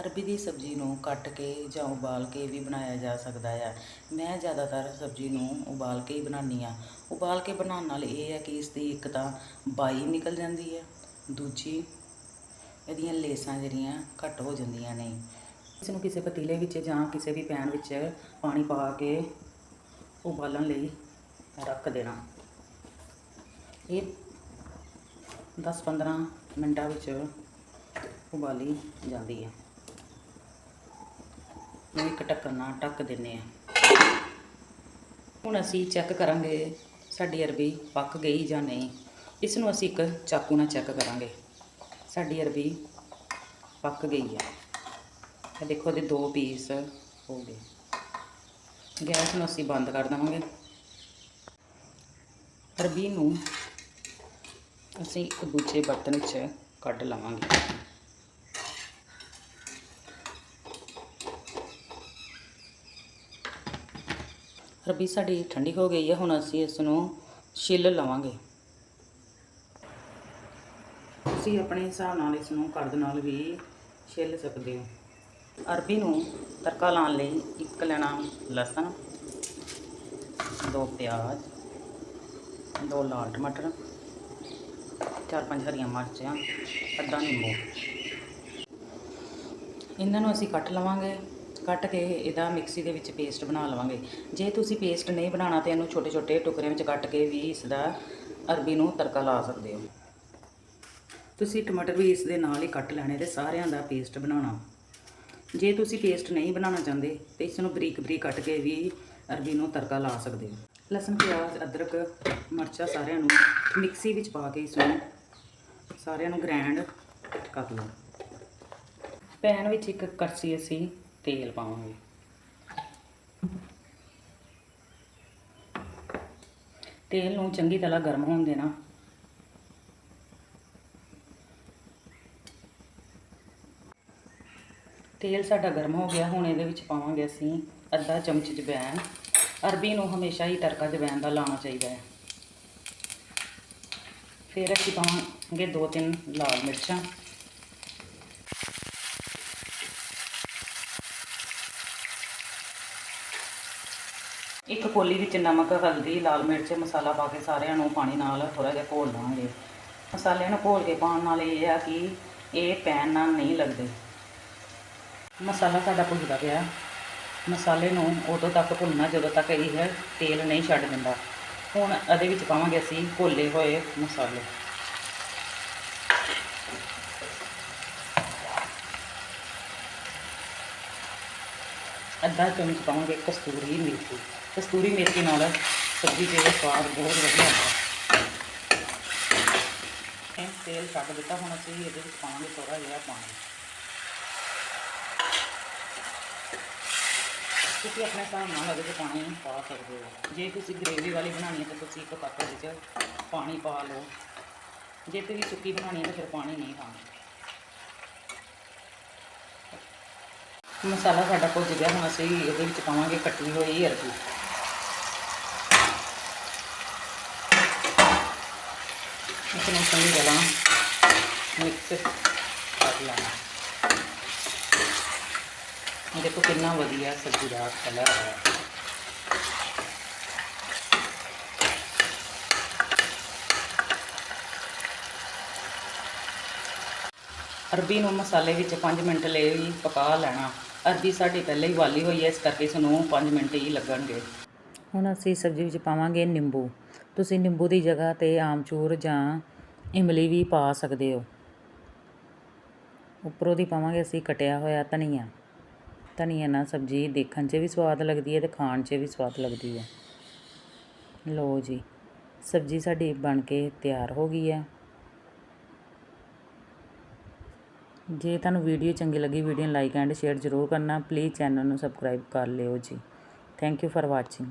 ਅਰਬੀ ਦੀ ਸਬਜ਼ੀ ਨੂੰ ਕੱਟ ਕੇ ਜਾਂ ਉਬਾਲ ਕੇ ਵੀ ਬਣਾਇਆ ਜਾ ਸਕਦਾ ਆ। ਮੈਂ ਜ਼ਿਆਦਾਤਰ ਸਬਜ਼ੀ ਨੂੰ ਉਬਾਲ ਕੇ ਹੀ ਬਣਾਉਂਦੀ ਆ ਉਬਾਲ ਕੇ ਬਣਾਉਣ ਨਾਲ ਇਹ ਹੈ ਕਿ ਇਸ ਦੀ ਇੱਕ ਤਾਂ ਬਾਈ ਨਿਕਲ ਜਾਂਦੀ ਹੈ, ਦੂਜੀ ਇਹਦੀਆਂ ਲੇਸਾਂ ਜਿਹੜੀਆਂ ਘੱਟ ਹੋ ਜਾਂਦੀਆਂ ਨੇ। ਇਸ ਨੂੰ ਕਿਸੇ ਪਤੀਲੇ ਵਿੱਚ ਜਾਂ ਕਿਸੇ ਵੀ ਪੈਨ ਵਿੱਚ ਪਾਣੀ ਪਾ ਕੇ ਉਬਾਲਣ ਲਈ ਰੱਖ ਦੇਣਾ। ਇਹ 10-15 ਮਿੰਟਾਂ ਵਿੱਚ ਉਬਾਲੀ ਜਾਂਦੀ ਹੈ। ਨੂੰ ਇੱਕ ਢੱਕਣ ਨਾਲ ਢੱਕ ਦਿੰਨੇ ਆ। ਹੁਣ ਅਸੀਂ ਚੈੱਕ ਕਰਾਂਗੇ ਸਾਡੀ ਅਰਬੀ ਪੱਕ ਗਈ ਜਾਂ ਨਹੀਂ। ਇਸ ਨੂੰ ਅਸੀਂ ਇੱਕ ਚਾਕੂ ਨਾਲ ਚੈੱਕ ਕਰਾਂਗੇ। ਸਾਡੀ ਅਰਬੀ ਪੱਕ ਗਈ ਹੈ ਇਹ ਦੇਖੋ ਇਹਦੇ ਦੋ ਪੀਸ ਹੋ ਗਏ। ਗੈਸ ਨੂੰ ਅਸੀਂ ਬੰਦ ਕਰ ਦੇਵਾਂਗੇ। ਅਰਬੀ ਨੂੰ ਅਸੀਂ ਇੱਕ ਦੂਜੇ ਬਰਤਨ ਵਿੱਚ ਕੱਢ ਲਵਾਂਗੇ। ਅਰਬੀ ਸਾਡੀ ਠੰਡੀ ਹੋ ਗਈ ਹੈ, ਹੁਣ ਅਸੀਂ ਇਸ ਨੂੰ ਛਿੱਲ ਲਵਾਂਗੇ। ਤੁਸੀਂ ਆਪਣੇ ਹਿਸਾਬ ਨਾਲ ਇਸ ਨੂੰ ਕਰਦ ਨਾਲ ਵੀ ਛਿੱਲ ਸਕਦੇ ਹੋ। ਅਰਬੀ ਨੂੰ ਤੜਕਾ ਲਾਉਣ ਲਈ ਇੱਕ ਲੈਣਾ ਲਸਣ, ਦੋ ਪਿਆਜ਼, ਦੋ ਲਾਲ ਟਮਾਟਰ, ਚਾਰ ਪੰਜ ਹਰੀਆਂ ਮਿਰਚਾਂ, ਅੱਧਾ ਨਿੰਬੂ। ਇਹਨਾਂ ਨੂੰ ਅਸੀਂ ਕੱਟ ਲਵਾਂਗੇ। ਕੱਟ ਕੇ ਇਹਦਾ ਮਿਕਸੀ ਦੇ ਵਿੱਚ ਪੇਸਟ ਬਣਾ ਲਵਾਂਗੇ। ਜੇ ਤੁਸੀਂ ਪੇਸਟ ਨਹੀਂ ਬਣਾਉਣਾ ਤਾਂ ਇਹਨੂੰ ਛੋਟੇ ਛੋਟੇ ਟੁਕੜਿਆਂ ਵਿੱਚ ਕੱਟ ਕੇ ਵੀ ਇਸ ਦਾ ਅਰਬੀ ਨੂੰ ਤੜਕਾ ਲਾ ਸਕਦੇ ਹੋ। ਤੁਸੀਂ ਟਮਾਟਰ ਵੀ ਇਸ ਦੇ ਨਾਲ ਹੀ ਕੱਟ ਲੈਣੇ ਤੇ ਸਾਰਿਆਂ ਦਾ ਪੇਸਟ ਬਣਾਉਣਾ। ਜੇ ਤੁਸੀਂ ਪੇਸਟ ਨਹੀਂ ਬਣਾਉਣਾ ਚਾਹੁੰਦੇ ਤੇ ਇਸ ਨੂੰ ਬਰੀਕ ਬਰੀਕ ਕੱਟ ਕੇ ਵੀ ਅਰਬੀ ਨੂੰ ਤੜਕਾ ਲਾ ਸਕਦੇ ਹੋ। ਲਸਣ, ਪਿਆਜ਼, ਅਦਰਕ, ਮਿਰਚਾਂ ਸਾਰਿਆਂ ਨੂੰ ਮਿਕਸੀ ਵਿੱਚ ਪਾ ਕੇ ਇਸ ਨੂੰ ਸਾਰਿਆਂ ਨੂੰ ਗ੍ਰਾਈਂਡ ਕਰ ਲਓ। ਪੈਨ ਵਿੱਚ ਇੱਕ ਕੜਛੀ ਅਸੀਂ ਤੇਲ ਪਾਵਾਂਗੇ। ਤੇਲ ਨੂੰ ਚੰਗੀ ਤਰ੍ਹਾਂ ਗਰਮ ਹੋਣ ਦੇਣਾ। ਤੇਲ ਸਾਡਾ ਗਰਮ ਹੋ ਗਿਆ, ਹੁਣ ਇਹਦੇ ਵਿੱਚ ਪਾਵਾਂਗੇ ਅਸੀਂ ਅੱਧਾ ਚਮਚ ਜਵੈਣ। ਅਰਬੀ ਨੂੰ ਹਮੇਸ਼ਾ ਹੀ ਤੜਕਾ ਜਵੈਣ ਦਾ ਲਾਉਣਾ ਚਾਹੀਦਾ ਹੈ। ਫਿਰ ਅਸੀਂ ਪਾਵਾਂਗੇ ਦੋ ਤਿੰਨ ਲਾਲ ਮਿਰਚਾਂ। ਇੱਕ ਕੋਲੀ ਵਿੱਚ ਨਮਕ, ਹਲਦੀ, ਲਾਲ ਮਿਰਚ, ਮਸਾਲਾ ਪਾ ਕੇ ਸਾਰਿਆਂ ਨੂੰ ਪਾਣੀ ਨਾਲ ਥੋੜਾ ਜਿਹਾ ਘੋਲ ਲਾਂਗੇ ਮਸਾਲਿਆਂ ਨੂੰ ਘੋਲ ਕੇ ਪਾਉਣ ਨਾਲ ਇਹ ਆ ਕਿ ਇਹ ਪੈਨ ਨਾਲ ਨਹੀਂ ਲੱਗਦੇ। ਮਸਾਲਾ ਸਾਡਾ ਭੁੱਲਦਾ ਪਿਆ। ਮਸਾਲੇ ਨੂੰ ਉਦੋਂ ਤੱਕ ਭੁੰਨਣਾ ਜਦੋਂ ਤੱਕ ਇਹ ਤੇਲ ਨਹੀਂ ਛੱਡ ਦਿੰਦਾ। ਹੁਣ ਇਹਦੇ ਵਿੱਚ ਪਾਵਾਂਗੇ ਅਸੀਂ ਘੋਲੇ ਹੋਏ ਮਸਾਲੇ। ਅੱਧਾ ਚਮਚ ਪਾਵਾਂਗੇ ਕਸਤੂਰੀ ਮੇਥੀ। ਕਸਤੂਰੀ ਮੇਥੀ ਨਾਲ ਸਬਜ਼ੀ ਦੇ ਸਵਾਦ ਬਹੁਤ ਵਧੀਆ ਆਉਂਦਾ ਇਹ ਤੇਲ ਛੱਡ ਦਿੱਤਾ, ਹੁਣ ਅਸੀਂ ਇਹਦੇ ਵਿੱਚ ਪਾਵਾਂਗੇ ਥੋੜਾ ਜਿਹਾ ਪਾਣੀ। ਤੁਸੀਂ ਆਪਣੇ ਹਿਸਾਬ ਨਾਲ ਇਹਦੇ ਵਿੱਚ ਪਾਣੀ ਪਾ ਸਕਦੇ ਹੋ। ਜੇ ਤੁਸੀਂ ਗ੍ਰੇਵੀ ਵਾਲੀ ਬਣਾਉਣੀ ਹੈ ਤਾਂ ਤੁਸੀਂ ਇੱਕ ਕੱਪ ਵਿੱਚ ਪਾਣੀ ਪਾ ਲਓ। ਜੇ ਤੁਸੀਂ ਸੁੱਕੀ ਬਣਾਉਣੀ ਹੈ ਤਾਂ ਫਿਰ ਪਾਣੀ ਨਹੀਂ ਪਾਉਣਾ। ਮਸਾਲਾ ਸਾਡਾ ਭੁੱਜ ਗਿਆ, ਹੁਣ ਅਸੀਂ ਇਹਦੇ ਵਿੱਚ ਪਾਵਾਂਗੇ ਕੱਟੀ ਹੋਈ ਅਰਬੀ। ਇਸ ਨੂੰ ਮਿਕਸ ਕਰ ਲੈਣਾ ਇਹ ਦੇਖੋ ਕਿੰਨਾ ਵਧੀਆ ਸਬਜ਼ੀ ਦਾ ਕਲਰ ਆਇਆ ਅਰਬੀ ਨੂੰ ਮਸਾਲੇ ਵਿੱਚ 5 ਮਿੰਟ ਲਈ ਪਕਾ ਲੈਣਾ। ਅਰਬੀ ਸਾਡੀ ਪਹਿਲਾਂ ਹੀ ਵਾਲੀ ਹੋਈ ਹੈ, ਇਸ ਕਰਕੇ ਇਸ ਨੂੰ 5 ਮਿੰਟ ਹੀ ਲੱਗਣਗੇ। ਹੁਣ ਅਸੀਂ ਸਬਜ਼ੀ ਵਿੱਚ ਪਾਵਾਂਗੇ ਨਿੰਬੂ। ਤੁਸੀਂ ਨਿੰਬੂ ਦੀ ਜਗ੍ਹਾ ਤੇ ਆਮਚੂਰ ਜਾਂ ਇਮਲੀ ਵੀ ਪਾ ਸਕਦੇ ਹੋ। ਉੱਪਰੋਂ ਦੀ ਪਾਵਾਂਗੇ ਅਸੀਂ ਕਟਿਆ ਹੋਇਆ ਧਨੀਆ। ਧਨੀਆ ਨਾਲ ਸਬਜ਼ੀ ਦੇਖਣ 'ਚ ਵੀ ਸਵਾਦ ਲੱਗਦੀ ਹੈ ਤੇ ਖਾਣ 'ਚ ਵੀ ਸਵਾਦ ਲੱਗਦੀ ਹੈ। ਲਓ ਜੀ, ਸਬਜ਼ੀ ਸਾਡੀ ਬਣ ਕੇ ਤਿਆਰ ਹੋ ਗਈ ਹੈ। ਜੇ ਤੁਹਾਨੂੰ ਵੀਡੀਓ ਚੰਗੀ ਲੱਗੀ, ਵੀਡੀਓ ਨੂੰ ਲਾਈਕ ਐਂਡ ਸ਼ੇਅਰ ਜ਼ਰੂਰ ਕਰਨਾ। ਪਲੀਜ਼ ਚੈਨਲ ਨੂੰ ਸਬਸਕ੍ਰਾਈਬ ਕਰ ਲਿਓ ਜੀ। Thank you for watching